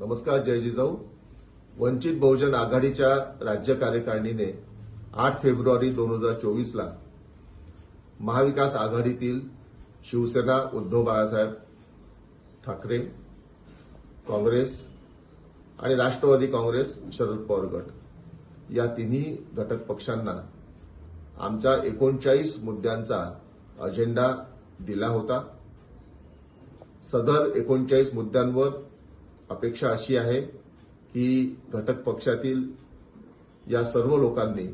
नमस्कार जय जिजाऊ. वंचित बहुजन आघाडीच्या राज्य कार्यकारिणीने आठ फेब्रुवारी दोन हजार चोवीसला महाविकास आघाडीतील शिवसेना उद्धव बाळासाहेब ठाकरे काँग्रेस आणि राष्ट्रवादी काँग्रेस शरद पवार गट या तिन्ही घटक पक्षांना आमच्या एकोणचाळीस मुद्द्यांचा अजेंडा दिला होता. सदर एकोणचाळीस मुद्द्यांवर अपेक्षा अशी आहे की घटक पक्षातील या सर्व लोकांनी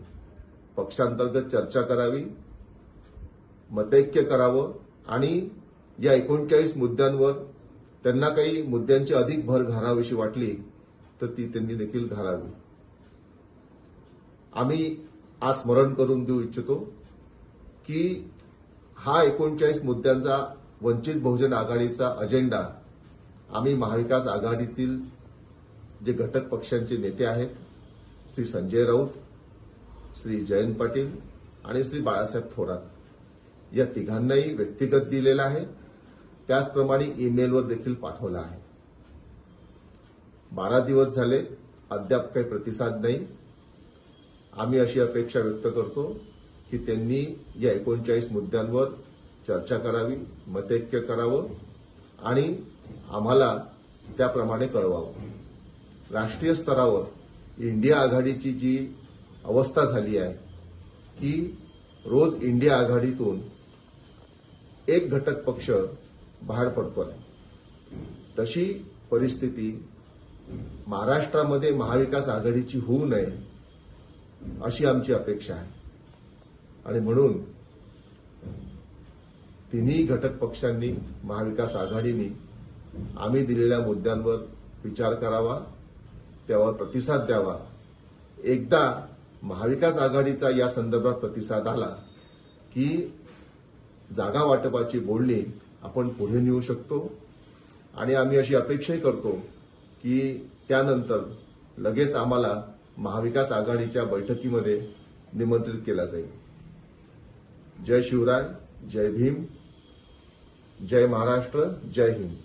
पक्षांतर्गत चर्चा करावी मतैक्य करावं आणि या एकोणचाळीस मुद्द्यांवर त्यांना काही मुद्द्यांची अधिक भर घालावीशी वाटली तर ती त्यांनी देखील घालावी. आम्ही आज स्मरण करून देऊ इच्छितो की हा एकोणचाळीस मुद्द्यांचा वंचित बहुजन आघाडीचा अजेंडा आम्ही महाविकास आघाडीतील जे घटक पक्षांचे नेते आहेत श्री संजय राऊत श्री जयंत पाटील आणि श्री बाळासाहेब थोरात या तिघांनाही व्यक्तिगत दिलेला आहे. त्याचप्रमाणे ईमेलवर देखील पाठवला आहे. बारा दिवस झाले अद्याप काही प्रतिसाद नाही. आम्ही अशी अपेक्षा व्यक्त करतो की त्यांनी या एकोणचाळीस मुद्द्यांवर चर्चा करावी मतैक्य करावं आणि आम्हाला त्याप्रमाणे कळवावं. राष्ट्रीय स्तरावर इंडिया आघाडीची जी अवस्था झाली आहे की रोज इंडिया आघाडीतून एक घटक पक्ष बाहेर पडतोय. तशी परिस्थिती महाराष्ट्रामध्ये महाविकास आघाडीची होऊ नये अशी आमची अपेक्षा आहे. आणि म्हणून तिन्ही घटक पक्षांनी महाविकास आघाडीनी आम्ही दिलेल्या मुद्द्यांवर विचार करावा त्यावर प्रतिसाद द्यावा. एकदा महाविकास आघाडीचा या संदर्भात प्रतिसाद आला की जागा वाटपाची बोलणी आपण पुढे नेऊ शकतो आणि आम्ही अशी अपेक्षाही करतो की त्यानंतर लगेच आम्हाला महाविकास आघाडीच्या बैठकीमध्ये निमंत्रित केला जाईल. जय शिवराय जय भीम जय महाराष्ट्र जय हिंद.